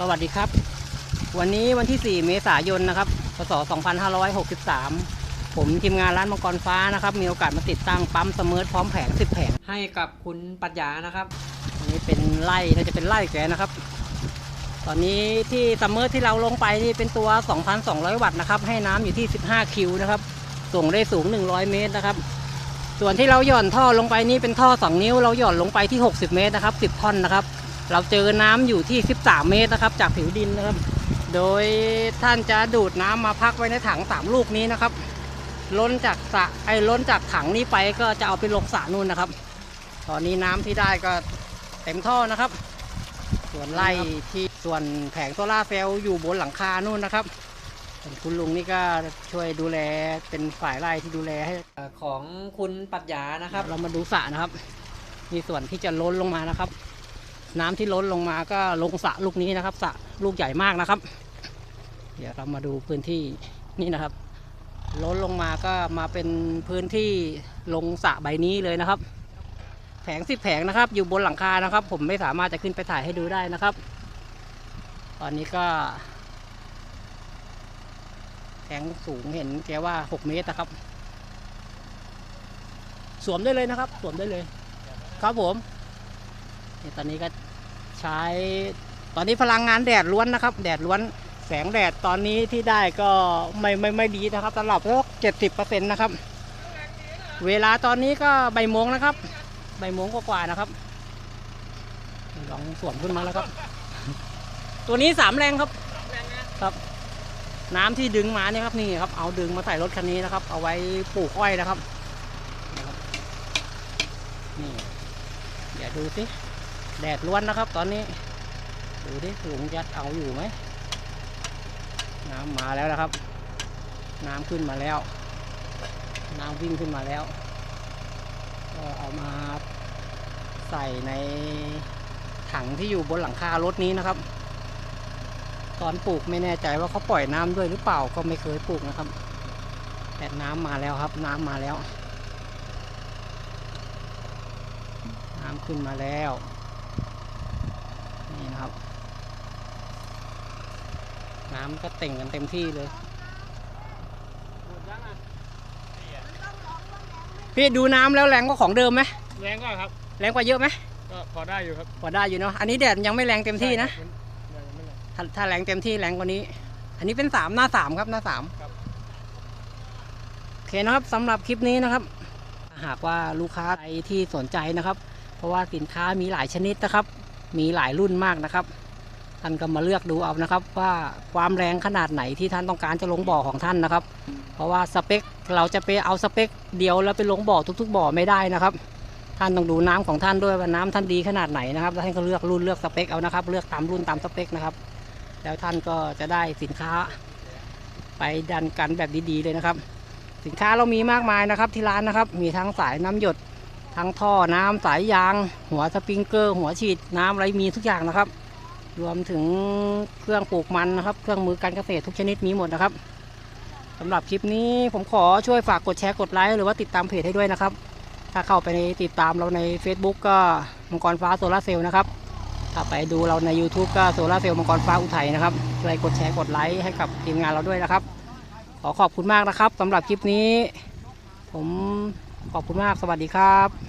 สวัสดีครับ วันนี้วันที่ 4 เมษายนนะครับ พศ 2563 ผมทีมงานร้านมังกรฟ้านะครับ มีโอกาสมาติดตั้งปั๊มเสมิร์ทพร้อมแผง 10 แผง ให้กับคุณปรัชญานะครับ อันนี้เป็นไล่น่าจะเป็นไล่แกนะครับ ตอนนี้ที่เสมิร์ทที่เราลงไปนี่เป็นตัว 2,200 วัตต์นะครับ ให้น้ำอยู่ที่ 15 คิวนะครับ ส่งได้สูง 100 เมตรนะครับ ส่วนที่เราหย่อนท่อลงไปนี่เป็นท่อ 2 นิ้ว เราหย่อนลงไปที่ 60 เมตรนะครับ 10 ท่อนนะครับ เราเจอน้ำอยู่ที่ 13 เมตรนะครับ จากผิวดินนะครับ โดยท่านจะดูดน้ำมาพักไว้ในถัง 3 ลูกนี้นะครับ ล้นจากสระไอ้ล้นจากถังนี้ไปก็จะเอาไปลงสระนู่นนะครับ ตอนนี้น้ำที่ได้ก็เต็มท่อนะครับ ส่วนไล่ที่ส่วนแผงโซล่าร์เซลล์อยู่บนหลังคานู่นนะครับส่วนคุณลุงนี่ก็ช่วยดูแลเป็นฝ่ายไล่ที่ดูแลให้เอ่อของคุณปรัชญานะครับ เรามาดูสระนะครับ มีส่วนที่จะล้นลงมานะครับ น้ำที่ล้นลงมาก็ลงสระลูกนี้นะครับสระลูกใหญ่มากนะครับ เดี๋ยวเรามาดูพื้นที่นี่นะครับ ล้นลงมาก็มาเป็นพื้นที่ลงสระใบนี้เลยนะครับ แผงสิบแผงนะครับ อยู่บนหลังคานะครับ ผมไม่สามารถจะขึ้นไปถ่ายให้ดูได้นะครับ ตอนนี้ก็แผงสูงเห็นแกว่าหกเมตรนะครับ สวมได้เลยนะครับ สวมได้เลย ครับผม ตอนนี้ก็ใช้ ตอนนี้พลังงานแดดล้วนนะครับ แดดล้วน แสงแดดตอนนี้ที่ได้ก็ไม่ไม่ไม่ดีนะครับสำหรับสักเจ็ดสิบเปอร์เซ็นต์นะครับ เวลาตอนนี้ก็ใบโมงนะครับ ใบโมงกว่าๆนะครับ ลองสวมขึ้นมาแล้วครับ ตัวนี้สามแรงครับ ครับ น้ำที่ดึงมาเนี่ยครับนี่ครับ เอาดึงมาใส่รถคันนี้นะครับ เอาไว้ปลูกอ้อยนะครับ นี่ เดี๋ยวดูสิ แดดล้วนนะครับตอนนี้ ดูดิลุงยัดเอาอยู่ไหม น้ำมาแล้วนะครับ น้ำขึ้นมาแล้ว น้ำวิ่งขึ้นมาแล้ว ก็เอามาใส่ในถังที่อยู่บนหลังคารถนี้นะครับ ตอนปลูกไม่แน่ใจว่าเขาปล่อยน้ำด้วยหรือเปล่าก็ไม่เคยปลูกนะครับ แต่น้ำมาแล้วครับ น้ำมาแล้ว น้ำขึ้นมาแล้ว นี่นะครับ น้ำก็เต่งกันเต็มที่เลย พี่ดูน้ำแล้วแรงกว่าของเดิมไหมแรงก็ครับ แรงกว่าเยอะไหมก็พอได้อยู่ครับพอได้อยู่เนาะ อันนี้แดดยังไม่แรงเต็มที่นะใช่ครับมันยังไม่แรงถ้าถ้าแรงเต็มที่แรงกว่านี้ อันนี้เป็นสามหน้าสามครับหน้าสามครับโอเคนะครับสำหรับคลิปนี้นะครับ หากว่าลูกค้าใครที่สนใจนะครับ เพราะว่าสินค้ามีหลายชนิดนะครับ มีหลายรุ่นมากนะครับ ท่านก็มาเลือกดูเอานะครับ ว่าความแรงขนาดไหนที่ท่านต้องการจะลงบ่อของท่านนะครับ เพราะว่าสเปคเราจะไปเอาสเปคเดียวแล้วไปลงบ่อทุก ๆ บ่อไม่ได้นะครับ ท่านต้องดูน้ำของท่านด้วยว่าน้ำท่านดีขนาดไหนนะครับท่านก็เลือกรุ่นเลือกสเปคเอานะครับ เลือกตามรุ่นตามสเปคนะครับ แล้วท่านก็จะได้สินค้า ไปดันกันแบบดีๆเลยนะครับ สินค้าเรามีมากมายนะครับที่ร้านนะครับ มีทั้งสายน้ำหยด ทั้งท่อน้ำสายยาง หัวสปริงเกอร์ หัวฉีดน้ำอะไรมีทุกอย่างนะครับ รวมถึงเครื่องปลูกมันนะครับ เครื่องมือการเกษตรทุกชนิดมีหมดนะครับสำหรับคลิปนี้ผมขอช่วยฝากกดแชร์กดไลค์หรือว่าติดตามเพจให้ด้วยนะครับ ถ้าเข้าไปในติดตามเราใน Facebook ก็มังกรฟ้าโซลาเซลล์นะครับถ้าไปดูเราใน YouTube ก็โซลาเซลล์มังกรฟ้าอุทัยนะครับช่วยกดแชร์กดไลค์ให้กับทีมงานเราด้วยนะครับ ขอขอบคุณมากนะครับสำหรับคลิปนี้ ผม ขอบคุณมาก สวัสดีครับ